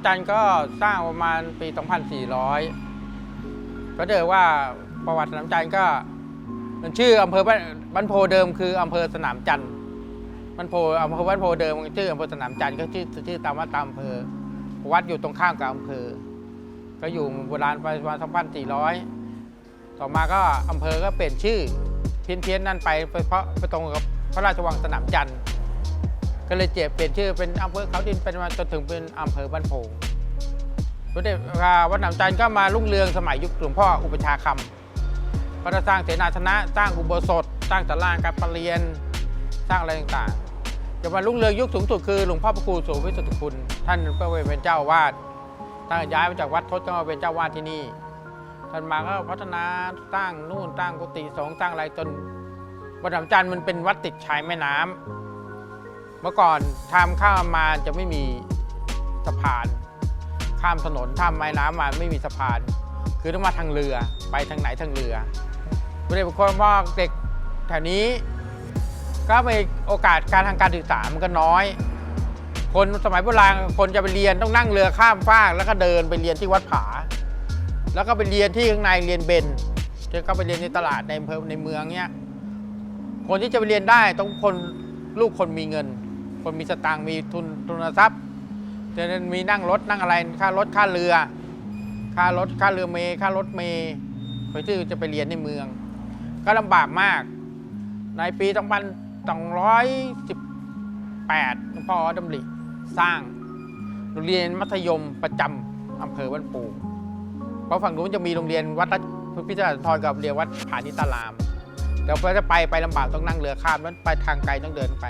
สนามจันทร์ก็สร้างประมาณปี 2400 ก็เดิมว่าประวัติสนามจันทร์ก็มันชื่ออำเภอบ้านบ้านโพเดิมคืออำเภอสนามจันทร์บ้านโพอำเภอบ้านโพเดิมชื่ออำเภอสนามจันทร์ก็ชื่อชื่อตามว่าตามอำเภอวัดอยู่ตรงข้ามกับอำเภอ ก็อยู่โบราณไปประมาณ2400 ต่อมาก็อำเภอก็เปลี่ยนชื่อเพี้ยนเทียนๆนั่นไปไปเพราะไปตรงกับพระราชวังสนามจันทร์ ก็เลยเจ็บเปลี่ยนชื่อเป็นอำเภอเขาดินเป็นมาจนถึงเป็นอำเภอบ้านโพงสมเด็จอ่าวัดหนามจันทร์ก็มารุ่งเรืองสมัยยุคหลวงพ่ออุปชาคำก็ได้สร้างเสนาสนะสร้างอุโบสถสร้างตารางการประเรียนสร้างอะไรต่างๆจะมารุ่งเรืองยุคสูงสุดคือหลวงพ่อพระครูโสวิสุทธิคุณ ท่านก็เป็นเจ้าวาดตั้งย้ายมาจากวัดทศก็มาเป็นเจ้าวาดที่นี่ท่านมาก็พัฒนาสร้างนู่นสร้างกุฏิสงฆ์สร้างอะไรจนวัดหนามจันทร์มันเป็นวัดติดชายแม่น้ำ เมื่อก่อนทางข้ามมาจะไม่มีสะพาน ข้ามถนนข้ามไม้น้ำมาไม่มีสะพาน คือต้องมาทางเรือไปทางไหนทางเรือไม่ได้เป็นคนว่าเด็กแถวนี้ ก็ไปโอกาสการทางการศึกษามันก็น้อย คนสมัยโบราณคนจะไปเรียนต้องนั่งเรือข้ามฟากแล้วก็เดินไปเรียนที่วัดผา แล้วก็ไปเรียนที่ข้างในเรียนเบนจะก็ไปเรียนในตลาดในอำเภอในเมืองเนี้ยคนที่จะไปเรียนได้ต้องคนลูกคนมีเงิน คนมีสตางค์มีทุนทุนทรัพย์จะมีนั่งรถนั่งอะไรค่ารถค่าเรือ ค่ารถค่าเรือเมย์ค่ารถเมย์เพื่อที่จะไปเรียนในเมือง ก็ลำบากมาก ในปี2 2 1 8หลวงพ่อดำริสร้างโรงเรียนมัธยมประจำอำเภอบ้านปูเพราะฝั่งนู้นจะมีโรงเรียนวัดราชพิจารณาธรกับเรียนวัดผานิตารามแต่พอจะไปไปลำบากต้องนั่งเรือข้ามนั้นไปทางไกลต้องเดินไป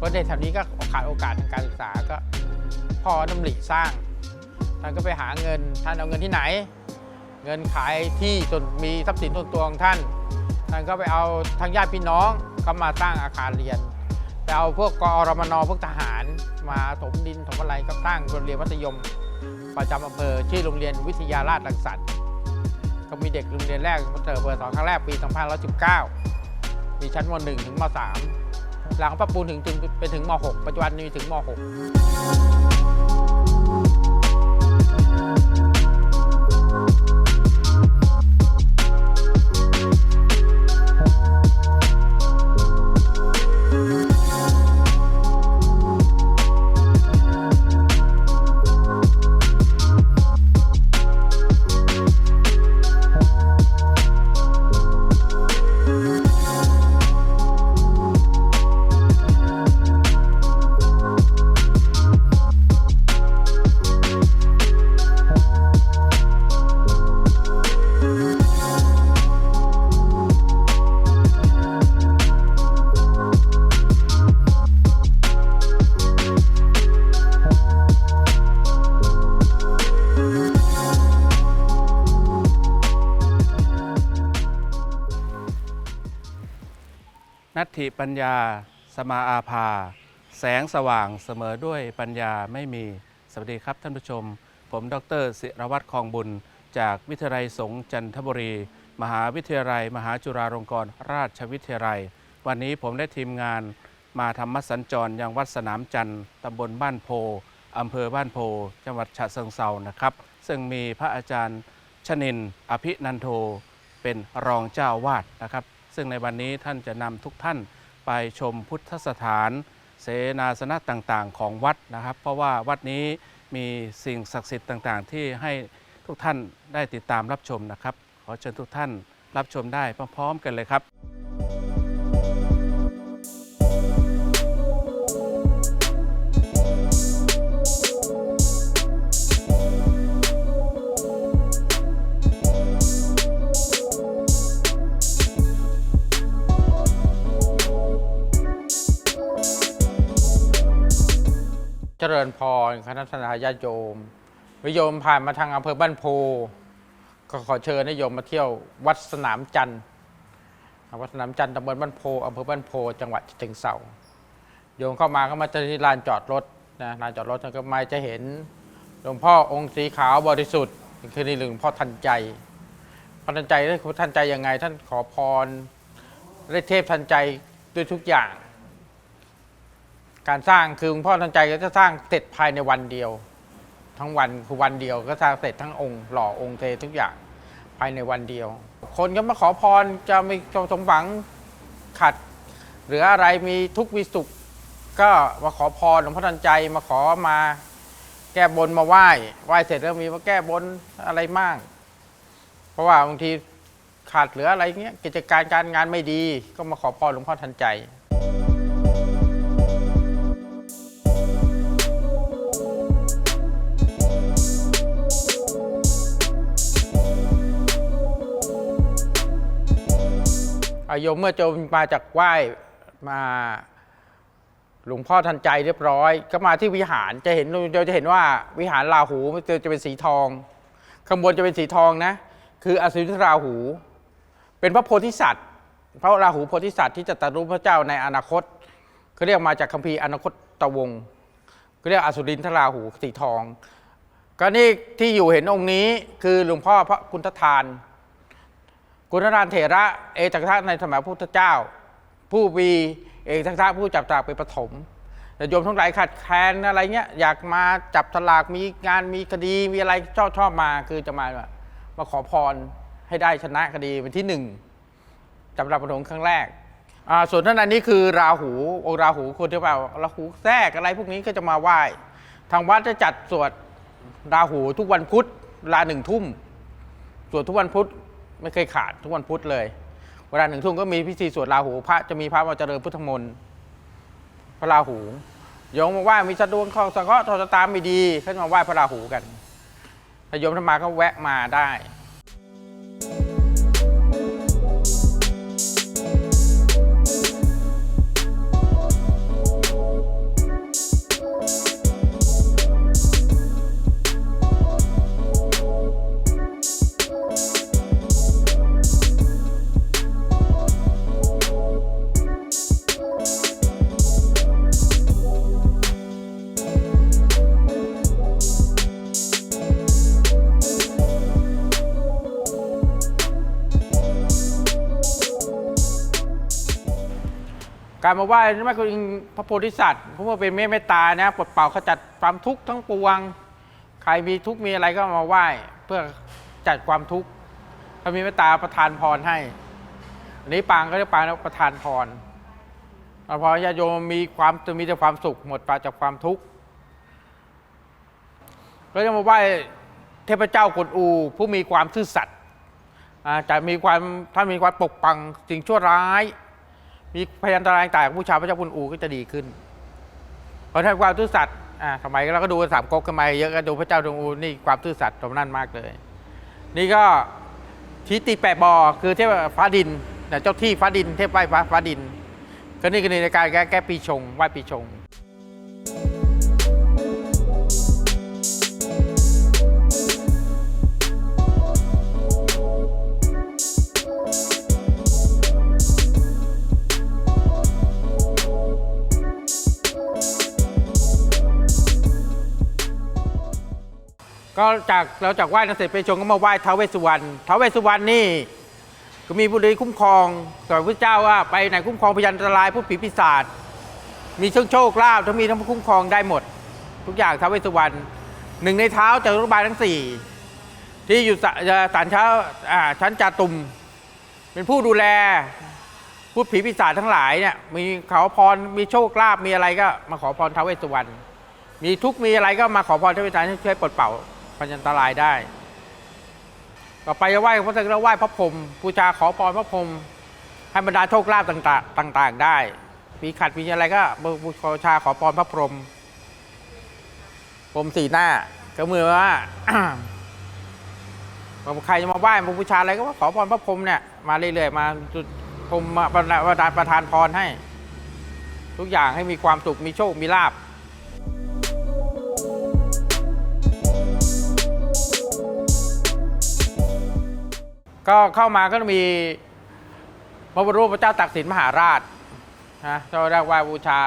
เพราะในแถวนี้ก็ขาดโอกาสทางการศึกษาก็พ่อดำริสร้าง ท่านก็ไปหาเงิน ท่านเอาเงินที่ไหน เงินขายที่จนมีทรัพย์สินส่วนตัวของท่าน ท่านก็ไปเอาทางญาติพี่น้องก็มาสร้างอาคารเรียนไปเอาพวกกอรมนพวกทหาร มาถมดินถมอะไรก็สร้างโรงเรียนมัธยม ประจำอำเภอชื่อโรงเรียนวิทยาราชรังสรรค์ก็มีเด็กโรงเรียนแรกมาเติบเปิดสอนครั้งแรกปี 2519 มีชั้นม .1 ถึงม .3 หลังปรับปรุงถึงเป็นถึงม .6 ปัจจุบันมีถึงม .6 ิปัญญา สมาอาภา แสงสว่างเสมอด้วยปัญญาไม่มี สวัสดีครับท่านผู้ชม ผมดรศิรวัตรคองบุญ จากวิทยาลัยสงฆ์จันทบุรี มหาวิทยาลัย มหาจุฬาลงกรณราชวิทยาลัย วันนี้ผมได้ทีมงานมาทำมัสสัญจรยังวัดสนามจันทร์ตำบลบ้านโพอำเภอบ้านโพ จังหวัดฉะเชิงเซานะครับ ซึ่งมีพระอาจารย์ชนิน อภินันโท เป็นรองเจ้าวาดนะครับ ซึ่งในวันนี้ท่านจะนำทุกท่านไปชมพุทธสถาน เสนาสนะต่างๆ ของวัดนะครับ เพราะว่าวัดนี้มีสิ่งศักดิ์สิทธิ์ต่างๆ ที่ให้ทุกท่านได้ติดตามรับชมนะครับ ขอเชิญทุกท่านรับชมได้พร้อมๆ กันเลยครับ เจริญพรคณะทาญาติโยมวิโยมผ่านมาทางอำเภอบ้านโพ ก็ขอเชิญให้โยมมาเที่ยววัดสนามจันทร์วัดสนามจันทร์ตำบลบ้านโพอำเภอบ้านโพ จังหวัดฉะเชิงเทราโยมเข้ามาก็มาจอที่ลานจอดรถนะลานจอดรถก็มาจะเห็นหลวงพ่อองค์สีขาวบริสุทธิ์คือในหลวงพ่อทันใจพ่อทันใจได้ทันใจยังไง ท่านขอพรได้เทพทันใจด้วยทุกอย่าง การสร้างคือหลวงพ่อทันใจก็จะสร้างเสร็จภายในวันเดียว ทั้งวันคือวันเดียวก็สร้างเสร็จทั้งองค์หล่อองค์เททุกอย่างภายในวันเดียว คนก็มาขอพรจะมีสมหวังขัด หรืออะไรมีทุกข์มีสุขก็มาขอพรหลวงพ่อทันใจมาขอมาแก้บนมาไหว้ไหว้เสร็จแล้วมีมาแก้บนอะไรมาก เพราะว่าบางทีขาดเหลืออะไรเงี้ยกิจการการงานไม่ดี ก็มาขอพรหลวงพ่อทันใจ โยมเมื่อโจมมาจากไหว้มาหลวงพ่อทันใจเรียบร้อย ก็มาที่วิหารจะเห็นเราจะเห็นว่าวิหารราหูจะเป็นสีทองข้างบนจะเป็นสีทองนะ คืออสุริราหู เป็นพระโพธิสัตว์ พระราหูโพธิสัตว์ที่จะตรัสรู้พระเจ้าในอนาคตเขาเรียกมาจากคัมภีร์อนาคตตะวงศ์เขาเรียกอสุรินทราหูสีทอง ก็นี่ที่อยู่เห็นองค์นี้คือหลวงพ่อพระคุณททาน กุณรานเถระเอจักรทะในสมัยพุทธเจ้า ผู้วีเอกจักรทะผู้จับตากเป็นปฐมแต่โยมทั้งหลายขัดแคลนอะไรเงี้ยอยากมาจับสลากมีงานมีคดีมีอะไรชอบชอบมาคือจะมามาขอพรให้ได้ชนะคดีเป็นที่หนึ่งจำรับปฐมครั้งแรกอ่าส่วนท่านอันนี้คือราหูองราหูคนที่ว่าราหูแทรกอะไรพวกนี้ก็จะมาไหว้ทางวัดจะจัดสวดราหูทุกวันพุธเวลาหนึ่งทุ่มสวดทุกวันพุธ ไม่เคยขาดทุกวันพุธเลย เวลาหนึ่งทุ่มก็มีพิธีสวดราหูพระจะมีพระมาเจริญพุทธมนต์พระราหูโยมมาไหว้มีสะดวงข้อสังเคราะห์ทอตามไม่ดีขึ้นมาไหว้พระราหูกันถ้าโยมธรรมาก็แวะมาได้ การมาไหว้นี่ไม่คือพระโพธิสัตว์เพราะว่าเป็นเมตตานะปลดเป่าขจัดความทุกข์ทั้งปวง ใครมีทุกข์มีอะไรก็มาไหว้ เพื่อจัดความทุกข์ถ้ามีเมตตาประทานพรให้ อันนี้ปางก็เรียกปางประทานพรพอญาโยมมีความจะมีแต่ความสุขหมดปราจากความทุกข์ก็จะมาไหว้เทพเจ้ากวนอู ผู้มีความซื่อสัตย์จะมีความท่านมีความปกปังสิ่งชั่วร้าย มีพยันตรายต่างๆผู้ชายพระเจ้าคุณอูก็จะดีขึ้น เพราะท่านความซื่อสัตย์อ่าสมัยเราก็ดูสามก๊กกันมาเยอะก็ดูพระเจ้าดวงอูนี่ความซื่อสัตย์ตรงนั้นมากเลย นี่ก็ทิติแปะบอคือเทพฟ้าดินเนี่ยเจ้าที่ฟ้าดิน เทพไหว้ฟ้าฟ้าดิน ก็นี่ก็ในการแก้แก้ปีชงไหว้ปีชง ก็จากเราจากไหว้นักเสร็จไปชงก็มาไหว้ท้าวเวสสุวรรณท้าวเวสสุวรรณนี่ก็มีบุรีคุ้มครองสอนพระเจ้าว่าไปไหนคุ้มครองพยันตรายผู้ผีปีศาจมีโชคโชคลาภทั้งมีทั้งคุ้มครองได้หมด ทุกอย่างท้าวเวสสุวรรณหนึ่งในเท้าจากรุบาลทั้งสี่ที่อยู่สศาลเช้าชั้นจาตุม เป็นผู้ดูแลผู้ผีปีศาจทั้งหลายเนี่ยมีขอพรมีโชคลาภมีอะไรก็มาขอพรท้าวเวสสุวรรณมีทุกมีอะไรก็มาขอพรท้าวเวสสุวรรณให้ช่วยปลดเป่า พยันตรายได้ ต่อไปจะไหว้พระสักกาไหว้พระพรหมบูชาขอพรพระพรหมให้บรรดาโชคลาภต่างๆ ได้ มีขัดมีอะไรก็บูชาขอพรพระพรหมพรหมสีหน้า ก็มือว่าใครจะมาไหว้มาบูชาอะไรก็ขอพรพระพรหมเนี่ยมาเรื่อยๆมาจุดพรหมมาประดาประทานพรให้ ทุกอย่างให้มีความสุขมีโชคมีลาภ ก็เข้ามาก็มีพระบรมรูปพระเจ้าตากสินมหาราชนะเราได้ไหวบูชา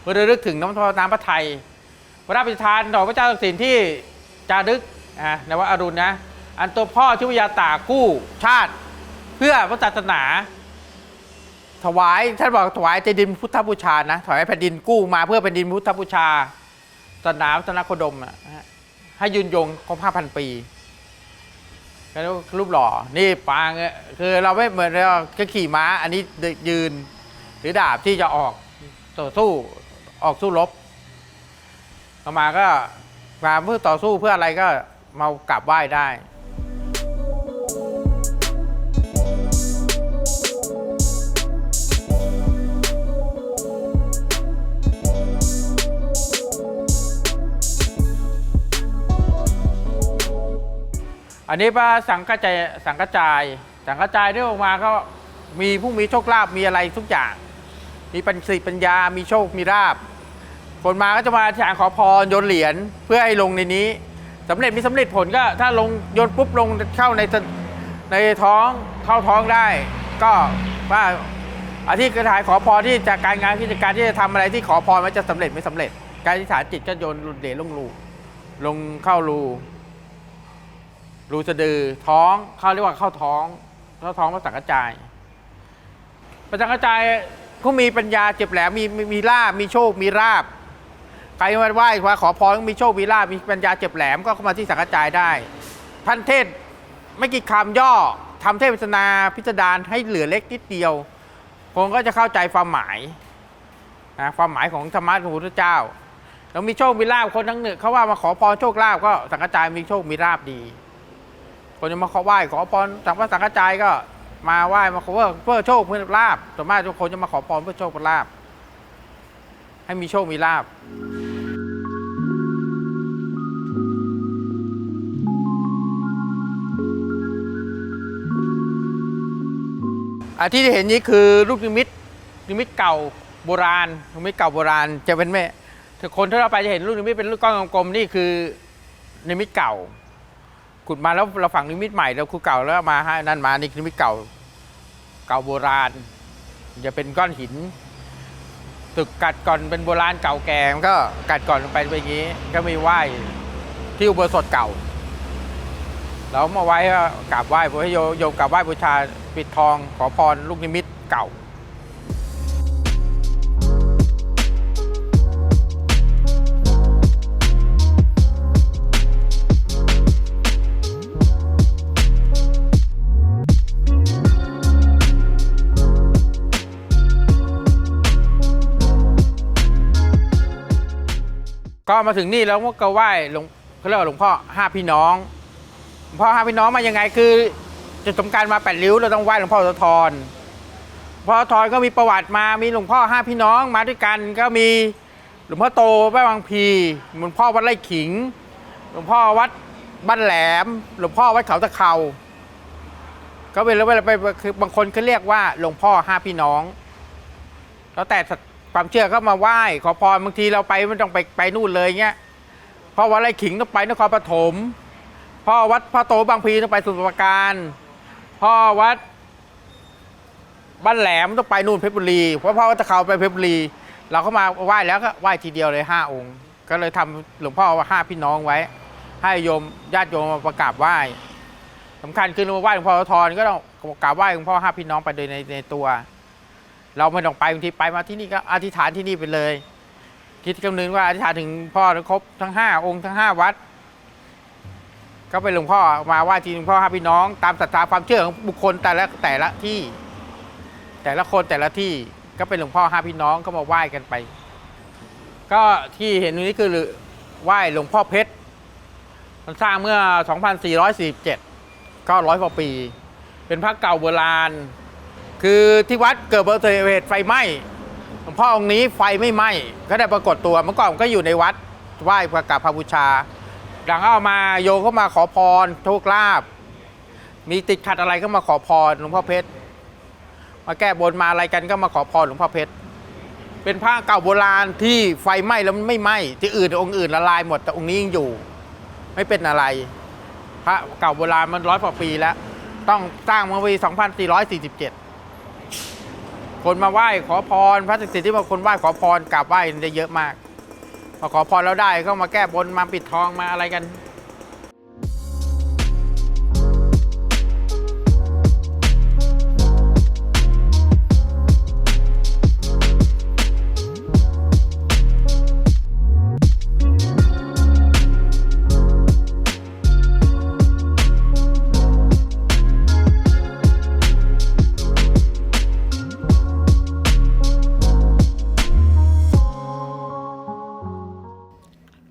เพื่อระลึกถึงน้ำทน้ำพระไทยพระราชทานดอกพระเจ้าตากสินที่จารึกอะนวัดอรุณนะอันตัวพ่อชื่อวิยาตากู้ชาติ เพื่อพระศาสนา ถวายท่านบอกถวายแผ่นดินพุทธบูชานะถวายแผ่นดินกู้มาเพื่อแผ่นดินพุทธบูชาศาสนาวัฒนโคดมนะฮะให้ยืนยงครบห้าพันปี แล้วรูปหล่อ นี่ปางเนี่ยคือเราไม่เหมือนเราก็ขี่ม้า อันนี้ยืน หรือดาบที่จะออกต่อสู้ออกสู้รบเอามาก็มาเพื่อต่อสู้เพื่ออะไรก็มากราบไหว้ได้ อันนี้พระสังกระจายสังกระจาย สังกระจายที่ออกมาก็มีผู้มีโชคลาภมีอะไรทุกอย่าง มีปัญสิปัญญา มีโชคมีลาบคนมาก็จะมาอธิษฐานขอพรโยนเหรียญเพื่อให้ลงในนี้สำเร็จมีสำเร็จผลก็ถ้าลงโยนปุ๊บลงเข้าในในท้องเข้าท้องได้ ก็ว่าอธิษฐานขอพรที่จากการงานกิจการที่จะทำอะไรที่ขอพรมันจะสำเร็จไม่สำเร็จ การอธิษฐานจิตก็โยนเหรียญลงรูลงเข้ารู รูสะดือท้องเขาเรียกว่าเข้าท้องเข้าท้องพระสังกระจายพระสังกระจายเขามีปัญญาเจ็บแหลมมีมีลาบมีโชคมีราบใครมาไหว้มาขอพรมีโชคมีลาบมีปัญญาเจ็บแหลมก็เข้ามาที่สังกระจายได้ ท่านเทศไม่กี่คำย่อทำเทศนา พิสดารให้เหลือเล็กนิดเดียวคนก็จะเข้าใจความหมายนะความหมายของธรรมะของพระพุทธเจ้าแล้วมีโชคมีลาบคนทั้งหนึ่งเขาว่ามาขอพรโชคลาบก็สังกระจายมีโชคมีลาบดี คนจะมาขอไหว้ขอพรสังพระสังฆจายก็มาไหว้มาขอเพื่อเพื่อโชคเพื่อลาบส่วนมากทุกคนจะมาขอพรเพื่อโชคเพื่อลาบให้มีโชคมีลาบอาที่เห็นนี้คือลูกนิมิตนิมิตเก่าโบราณนิมิตเก่าโบราณจะเป็นแม่ถ้าคนที่เราไปจะเห็นลูกนิมิตเป็นลูกก้อนกลมๆนี่คือนิมิตเก่า ขุดมาแล้วเราฝังนิมิตใหม่แล้วคือเก่าแล้วมาให้นั่นมานี่นิมิตเก่า เก่าโบราณ จะเป็นก้อนหิน ตึกกัดก่อนเป็นโบราณเก่าแก่มันก็กัดก่อนลงไปเป็นอย่างนี้ ก็มีไหว้ที่อุโบสถเก่า เรามาไหว้กราบไหว้ให้โยโยมกราบไหว้บูชาปิดทองขอพรลูกนิมิตเก่า ก็มาถึงนี่แล้วก็ไหว้หลวงเขาเรียกว่าหลวงพ่อห้าพี่น้องหลวงพ่อห้าพี่น้องมายังไงคือจุดสำคัญมาแปดริ้วเราต้องไหว้หลวงพ่อโสธรหลวงพ่อโสธรก็มีประวัติมามีหลวงพ่อห้าพี่น้องมาด้วยกันก็มีหลวงพ่อโตบ้านบางพีหลวงพ่อวัดไร่ขิง หลวงพ่อวัดบ้านแหลม หลวงพ่อวัดเขาตะเขาก็เป็นแล้วเวลาไปคือบางคนเขาเรียกว่าหลวงพ่อห้าพี่น้อง แล้วแต่ ความเชื่อก็มาไหว้ขอพรบางทีเราไปไม่ต้องไปไปนู่นเลยเงี้ยพ่อวัดไร่ขิงต้องไปนครปฐมพ่อวัดพ่อโตบางพีต้องไปสมุทรราการพ่อวัดบ้านแหลมต้องไปนู่นเพชรบุรีเพราะพ่อวัดตะเขาไปเพชรบุรี เราก็มาไหว้แล้วก็ไหว้ทีเดียวเลยห้าองค์ ก็เลยทำหลวงพ่อห้าพี่น้องไว้ ให้โยมญาติโยมมาประกาบไหว้สำคัญคือเรามาไหว้หลวงพ่อโสธรก็ต้องกราบไหว้หลวงพ่อห้าพี่น้องไปโดยในในตัว เราไม่ต้องไปบางทีไปมาที่นี่ก็อธิษฐานที่นี่ไปเลย คิดคำนึงว่าอธิษฐานถึงพ่อครบทั้งห้าองค์ทั้งห้าวัด ก็เป็นหลวงพ่อมาไหว้ที่หลวงพ่อห้าพี่น้อง ตามศรัทธาความเชื่อของบุคคลแต่ละแต่ละที่ แต่ละคนแต่ละที่ก็เป็นหลวงพ่อห้าพี่น้องก็มาไหว้กันไป ก็ที่เห็นนี้คือไหว้หลวงพ่อเพชรมันสร้างเมื่อ 2447 ก็ร้อยกว่าปี เป็นพระเก่าโบราณ คือที่วัดเกิดอุบัติเหตุไฟไหม้หลวงพ่อองค์นี้ไฟไม่ไหม้ก็ได้ปรากฏตัวเมื่อก่อนก็อยู่ในวัดไหว้ประกาศพระบูชา หลังเอามาโยเข้ามาขอพรโชคลาภมีติดขัดอะไรก็มาขอพรหลวงพ่อเพชรมาแก้บนมาอะไรกันก็มาขอพรหลวงพ่อเพชรเป็นพระเก่าโบราณที่ไฟไหม้แล้วมันไม่ไหม้ที่อื่นองค์อื่นละลายหมดแต่องค์นี้ยังอยู่ ไม่เป็นอะไรพระเก่าโบราณมันร้อยกว่าปีแล้ว ต้องสร้างมาปี 2447 คนมาไหว้ขอพร พระศักดิ์สิทธิ์ที่มาคนไหว้ขอพรกราบไหว้ได้เยอะมากพอขอพรแล้วได้ก็มาแก้บนมาปิดทองมาอะไรกัน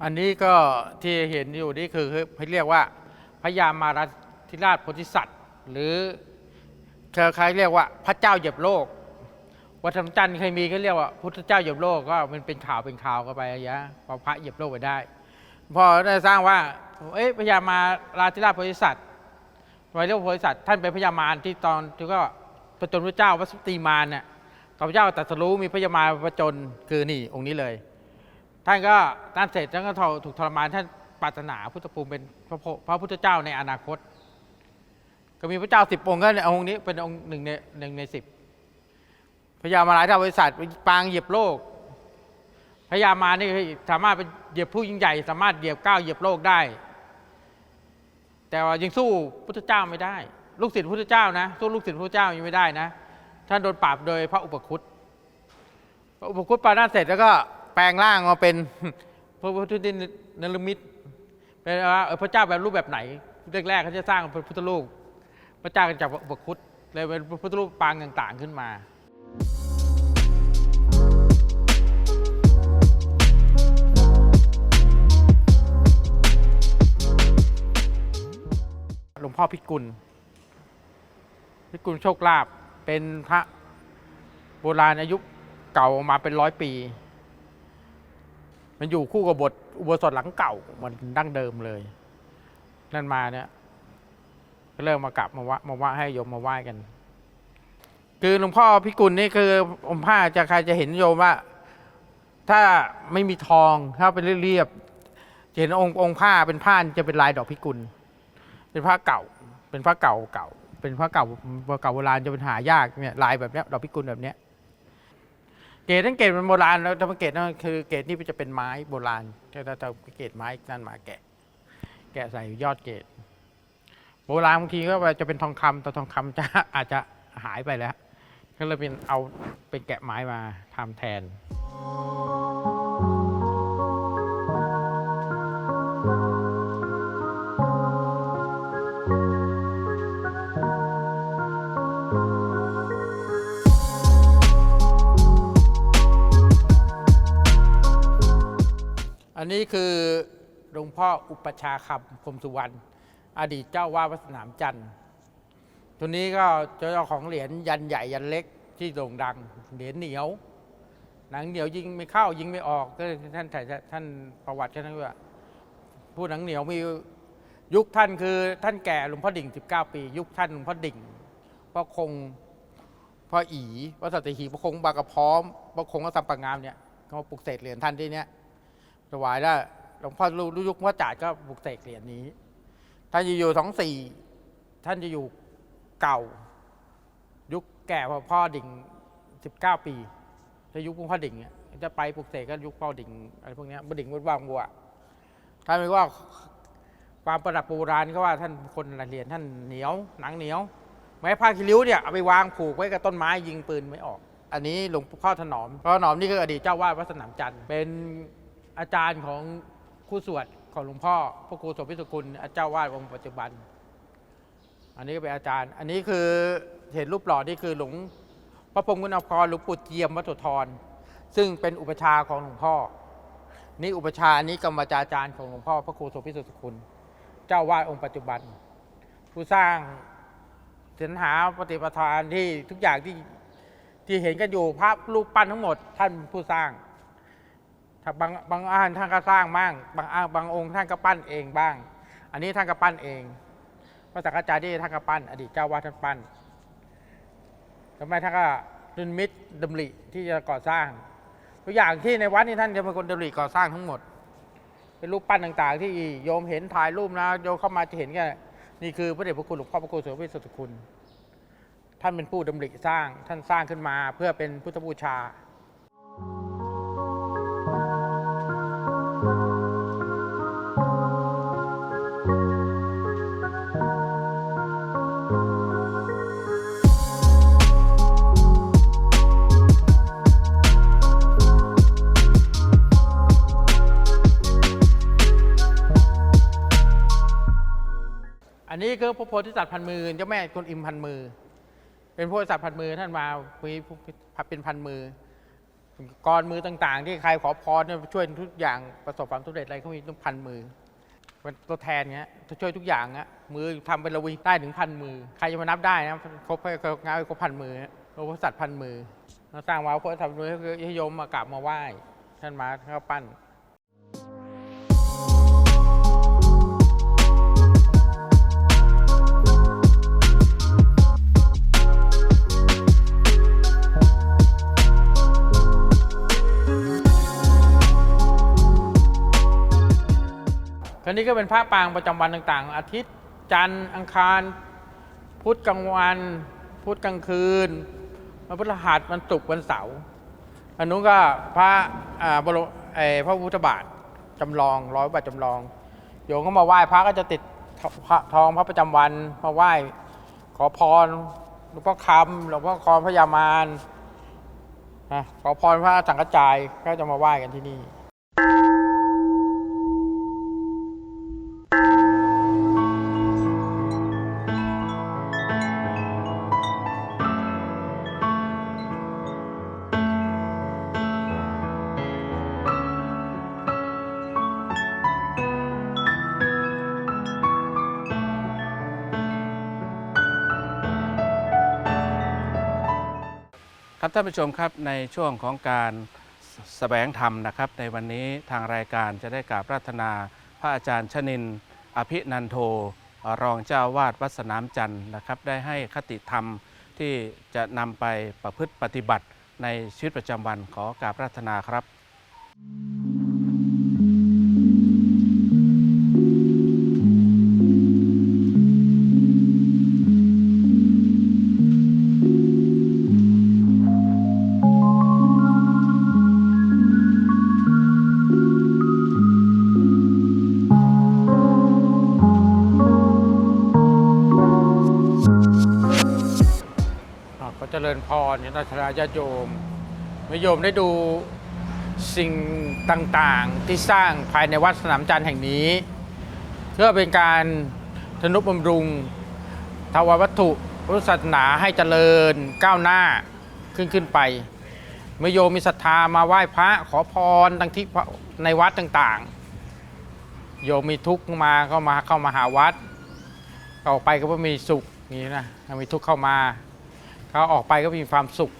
อันนี้ก็ที่เห็นอยู่นี่คือเขาเรียกว่าพญามาราธิราชโพธิสัตว์ หรือเธอใครเรียกว่าพระเจ้าเหยียบโลก วัฒนจันทร์เคยมีก็เรียกว่าพุทธเจ้าเหยียบโลกก็มันเป็นข่าวเป็นข่าวกันไปอะยะพอพระเหยียบโลกไปได้ พอได้สร้างว่าเอ๊ะพญามาราธิราชโพธิสัตว์ทำไมเรียกโพธิสัตว์ท่านเป็นพญามารที่ตอนที่ก็ประจนพระเจ้าวัสสุตีมารเนี่ยพระเจ้าตรัสรู้มีพญามารประจนคือนี่องค์นี้เลย ท่านก็ท่านเสร็จท่านก็ถูกทรมานท่านปรารถนาพุทธภูมิเป็นพระพระพุทธเจ้าในอนาคต ก็มีพระเจ้าสิบองค์ก็ในองค์นี้เป็นองค์หนึ่งในหนึ่งในสิบพญามาลายทาบริษัทปางเหยียบโลกพญามานี่สามารถเป็นเหยียบผู้ยิ่งใหญ่ สามารถเหยียบก้าวเหยียบโลกได้ แต่ว่ายังสู้พุทธเจ้าไม่ได้ ลูกศิษย์พุทธเจ้านะสู้ลูกศิษย์พุทธเจ้ายังไม่ได้นะ ท่านโดนปราบโดยพระอุปคุตพระอุปคุตปราหน้าเสร็จแล้วก็ แปลงร่างมาเป็นพระพุทธทินรมิตเป็นว่าพระเจ้าแบบรูปแบบไหนแรกๆเขาจะสร้างเป็นพุทธรูปพระเจ้าก็จากอุปคุตเลยเป็นพระพุทธรูปปางต่าง ๆ ขึ้นมาหลวงพ่อพิกุล พิกุลโชคลาภเป็นพระโบราณอายุเก่ามาเป็นร้อยปี มันอยู่คู่กับบทอุโบสถหลังเก่าเหมันดั้งเดิมเลย นั่นมาเนี่ยก็เริ่มมากลับมาว่ามาว่าให้โยมมาไหว้กัน คือหลวงพ่อพิกุลนี่คือองค์ผ้าจะใครจะเห็นโยมว่า ถ้าไม่มีทองถ้าเป็นเรียบๆจะเห็นองค์องค์ผ้าเป็นผ้าจะเป็นลายดอกพิกุล เป็นผ้าเก่า เป็นผ้าเก่าเก่า เป็นผ้าเก่าเก่าโบราณจะเป็นหายากเนี่ยลายแบบเนี้ยดอกพิกุลแบบเนี้ย เกตทั้งเกตเป็นโบราณแล้วถ้าเกตนั่นคือเกตนี่จะเป็นไม้โบราณถ้าถ้าจะเกตไม้นั่นมาแกะ แกะใส่ยอดเกตโบราณบางทีก็จะเป็นทองคำแต่ทองคำจะอาจจะหายไปแล้ว ก็เลยเป็นเอาเป็นแกะไม้มาทำแทน นนี้คือหลวงพ่ออุปชาคำพรมสุวรรณอดีตเจ้าวาดวัดสนามจันทร์ตัวนี้ก็เจ้าของเหรียญยันใหญ่ยันเล็กที่โด่งดังเหรียญเหนียวหนังเหนียวยิงไม่เข้ายิงไม่ออกก็ท่านถ่ายท่านประวัติท่านว่าผู้หนังเหนียวมียุคท่านคือท่านแก่หลวงพ่อดิ่ง 19 ปี ยุคท่านหลวงพ่อดิ่งพ่อคงพ่ออีวัดสัตหีพ่อคงบางกระพร้อมพ่อคงก็สัมปังงามเนี่ยเขามาปลุกเสกเหรียญท่านที่เนี้ย ถวายแล้วหลวงพ่อรู้ยุคพ่อจ่าก็บุกเสกเหรียญนี้ ท่านจะอยู่สองสี่ท่านจะอยู่เก่า ยุคแก่พอพ่อดิ่งสิบเก้าปีถ้ายุคพ่อดิ่งเนี่ยจะไปปลุกเสกก็ยุคพ่อดิ่งอะไรพวกนี้ยบดิ่งวัดว่างบัวท่านไม่ว่าความประดับโบราณก็ว่าท่านคนเหรียญท่านเหนียวหนังเหนียวไม้ผ้าคีริ้วเนี่ยเอาไปวางผูกไว้กับต้นไม้ยิงปืนไม่ออก อันนี้หลวงพ่อถนอมพ่อถนอมนี่คืออดีตเจ้าวาดวัดสนามจันทร์เป็น อาจารย์ของครูสวดของหลวงพ่อพระครูสมพิสุกุลอาเจ้าวาดองค์ปัจจุบัน อันนี้ก็เป็นอาจารย์ อันนี้คือเห็นรูปหล่อนี่คือหลวงพระพรมกุณพรหลวงปู่เจียมวัดโสธรซึ่งเป็นอุปชาของหลวงพ่อ นี่อุปชาอันนี้กรรมจารย์ของหลวงพ่อพระครูสมพิสุกุลเจ้าวาดองค์ปัจจุบัน ผู้สร้างสรรหาปฏิปทานที่ทุกอย่างที่ที่เห็นกันอยู่ภาพรูปปั้นทั้งหมดท่านผู้สร้าง ถ้าบางบางอันท่านก็สร้างบ้าง บางอันบางองค์ท่านก็ปั้นเองบ้าง อันนี้ท่านก็ปั้นเองพระสังฆาจารย์ที่ท่านก็ปั้น อดีตเจ้าวาดท่านปั้นทำไมท่านก็นิมิตรดำริที่จะก่อสร้าง ตัวอย่างที่ในวัดนี่ท่านจะเป็นคนดำริก่อสร้างทั้งหมด เป็นรูปปั้นต่างๆ ที่โยมเห็นถ่ายรูปนะโยมเข้ามาจะเห็นแค่นี่คือพระเดชพระคุณหลวงพ่อพระครูสุวิสุทธิคุณ ท่านเป็นผู้ดำริสร้างท่านสร้างขึ้นมาเพื่อเป็นพุทธบูชา นนี้คือพระโพธิสัตว์พันมือเจ้าแม่กวนอิมพันมือ เป็นโพธิสัตว์พันมือท่านมามีเป็นพันมือกรมือต่างๆ ที่ใครขอพรเนี่ยช่วยทุกอย่างประสบความสำเร็จอะไรเขามีต้องพันมือเป็นตัวแทนเงี้ยช่วยทุกอย่างอะมือทำเป็นระวีได้ถึงพันมือ ใครจะมานับได้นะครบให้งานครบพันมือพระพุทธสัตว์พันมือเราสร้างมาเพื่อทำมือให้โยมมากราบมาไหว้ท่านมาเขาปั้น ครานี้ก็เป็นพระปางประจำวันต่างๆ อาทิตย์จันทร์อังคาร พุธกลางวัน พุธกลางคืนวันพฤหัสวันศุกร์วันเสาร์อันนู้นก็พระบรมเอ่อพระพุทธบาทจำลองร้อยบาทจำลอง โยมก็มาไหว้พระก็จะติดพระทองพระประจำวันมาไหว้ขอพรหลวงพ่อคำหลวงพ่อคอนพญามารนะขอพรพระสังฆจายก็จะมาไหว้กันที่นี่ ครับท่านผู้ชมครับในช่วงของการสแสวงธรรมนะครับ ในวันนี้ทางรายการจะได้กราบรัตนา พระอาจารย์ชนิน อภินันโท รองเจ้าวาดวัดสนามจันทร์นะครับ ได้ให้คติธรรมที่จะนำไปประพฤติปฏิบัติในชีวิตประจำวันขอกราบรัตนาครับอ่ ญาติโยมเมื่อโยมได้ดูสิ่งต่างๆที่สร้างภายในวัดสนามจันทร์แห่งนี้ เพื่อเป็นการทนุบำรุงทวารวัตถุพุทธศาสนาให้เจริญก้าวหน้าขึ้นขึ้นไป เมื่อโยมมีศรัทธามาไหว้พระขอพรทั้งที่ในวัดต่างๆ โยมมีทุกข์มาก็มาเข้ามาหาวัดออกไปก็ไม่มีสุขนี่นะมีทุกข์เข้ามาเขาออกไปก็มีความสุข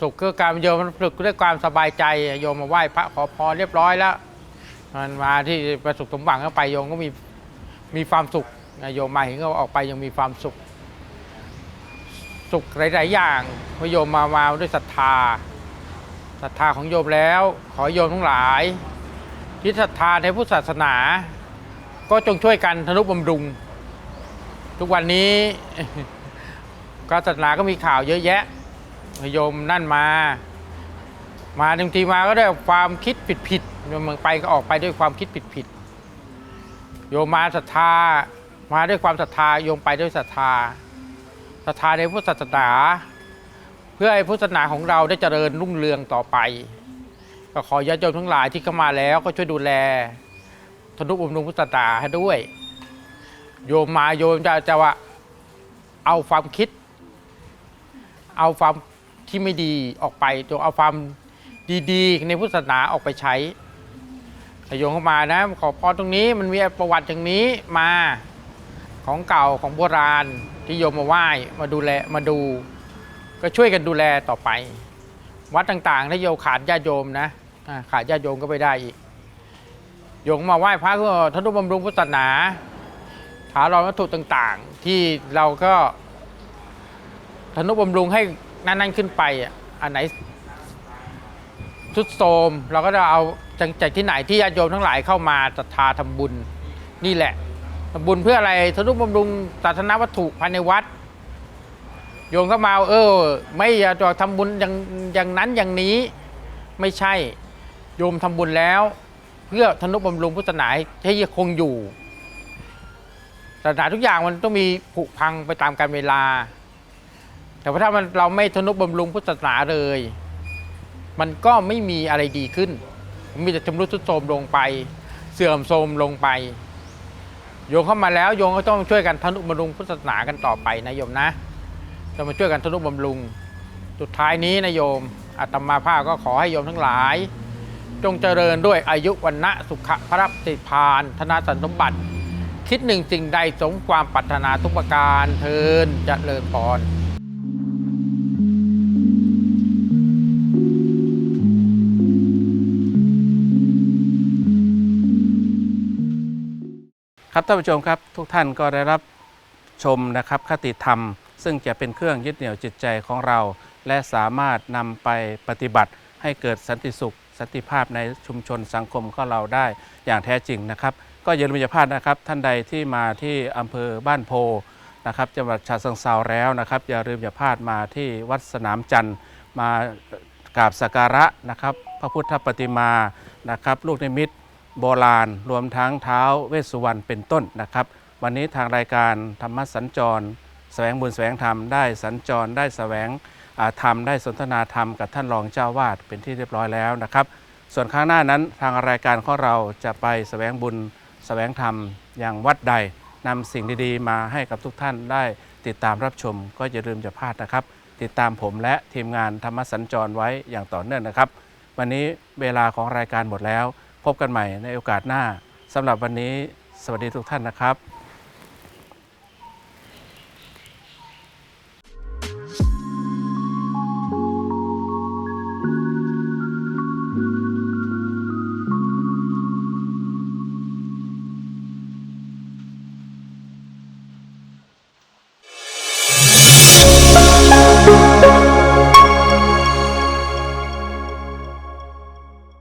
สุขคือการโยมมันฝึกด้วยความสบายใจโยมมาไหว้พระขอพรเรียบร้อยแล้วมันมาที่ประสบสมหวังก็ไปโยมก็มีมีความสุขโยมมาเห็นก็ออกไปยังมีความสุข สุขหลาย ๆ อย่างพโยมมามาด้วยศรัทธาศรัทธาของโยมแล้ว ขอโยมทั้งหลายที่ศรัทธาในพุทธศาสนา ก็จงช่วยกันทนุบำรุง ทุกวันนี้ก็ศาสนาก็มีข่าวเยอะแยะ โยมนั่นมา มาบางทีมาก็ได้ความคิดผิดผิดๆโยมไปก็ออกไปด้วยความคิดผิดผิดๆโยมมาศรัทธา มาด้วยความศรัทธาโยมไปด้วยศรัทธาศรัทธาในพุทธศาสนา เพื่อให้พุทธศาสนาของเราได้เจริญรุ่งเรืองต่อไป ก็ขอญาติโยมทั้งหลายที่เข้ามาแล้วก็ช่วยดูแลทนุบำรุงพุทธศาสนาให้ด้วย โยมมาโยมจะจะว่าเอาความคิด เอาความ ที่ไม่ดีออกไปจงเอาความดีๆ ในพุทธศาสนาออกไปใช้แต่โยมเข้ามานะ ขอพรตรงนี้มันมีประวัติอย่างนี้มาของเก่าของโบราณที่โยมมาไหว้มาดูแลมาดู ก็ช่วยกันดูแลต่อไป วัดต่างๆ ถ้าโยมขาดญาติโยมนะขาดญาติโยมก็ไปได้อีกโยมมาไหว้พระเพื่อทนุบำรุงพุทธศาสนาถารอนวัตถุต่างๆ ที่เราก็ทนุบำรุงให้ นั่นๆขึ้นไปอะอันไหนทุดโทมเราก็จะเอาจากจที่ไหนที่ญาติโยมทั้งหลายเข้ามาศรัทธาทำบุญนี่แหละทำบุญเพื่ออะไรทนุบำรุงศาสนวัตถุภายในวัด โยมเข้ามาเออ ไม่อยากจะทำบุญอย่างอย่างนั้นอย่างนี้ไม่ใช่โยมทำบุญแล้ว เพื่อทนุบำรุงพุทธศาสนาให้ยังคงอยู่ศาสนาทุกอย่างมันต้องมีผุพังไปตามกาลเวลา แต่ว่าถ้ามันเราไม่ทนุบำรุงพุทธศาสนาเลย มันก็ไม่มีอะไรดีขึ้น มีแต่ชำรุดทรุดโทรมลงไป เสื่อมโทรมลงไป โยมเข้ามาแล้วโยมก็ต้องช่วยกันทนุบำรุงพุทธศาสนากันต่อไปนะโยมนะจะมาช่วยกันทนุบำรุง สุดท้ายนี้นะโยมอาตมาภาพก็ขอให้โยมทั้งหลาย จงเจริญด้วยอายุวันนะสุขภรับติพานธนาสันสมบัติ คิดหนึ่งสิ่งใดสมความปรารถนาทุกประการเทินเจริญพร ครับท่านผู้ชมครับทุกท่านก็ได้รับชมนะครับคติธรรม ซึ่งจะเป็นเครื่องยึดเหนี่ยวจิตใจของเรา และสามารถนำไปปฏิบัติให้เกิดสันติสุข สันติภาพในชุมชนสังคมของเราได้อย่างแท้จริงนะครับ ก็อย่าลืมอย่าพลาดนะครับ ท่านใดที่มาที่อำเภอบ้านโพนะครับจังหวัดฉะเชิงเซาแล้วนะครับ อย่าลืมอย่าพลาดมาที่วัดสนามจันทร์มากราบสักการะนะครับ พระพุทธปฏิมานะครับ ลูกนิมิต โบราณ รวมทั้งเท้าเวสสุวรรณเป็นต้นนะครับ วันนี้ทางรายการธรรมสัญจร แสวงบุญแสวงธรรมได้สัญจรได้แสวงธรรมได้สนทนาธรรมกับท่านรองเจ้าวาดเป็นที่เรียบร้อยแล้วนะครับ ส่วนข้างหน้านั้นทางรายการของเราจะไปแสวงบุญแสวงธรรมอย่างวัดใดนำสิ่งดีๆ มาให้กับทุกท่านได้ติดตามรับชมก็อย่าลืมจะพลาดนะครับ ติดตามผมและทีมงานธรรมสัญจรไว้อย่างต่อเนื่องนะครับ วันนี้เวลาของรายการหมดแล้ว พบกันใหม่ในโอกาสหน้าสำหรับวันนี้ สวัสดีทุกท่านนะครับ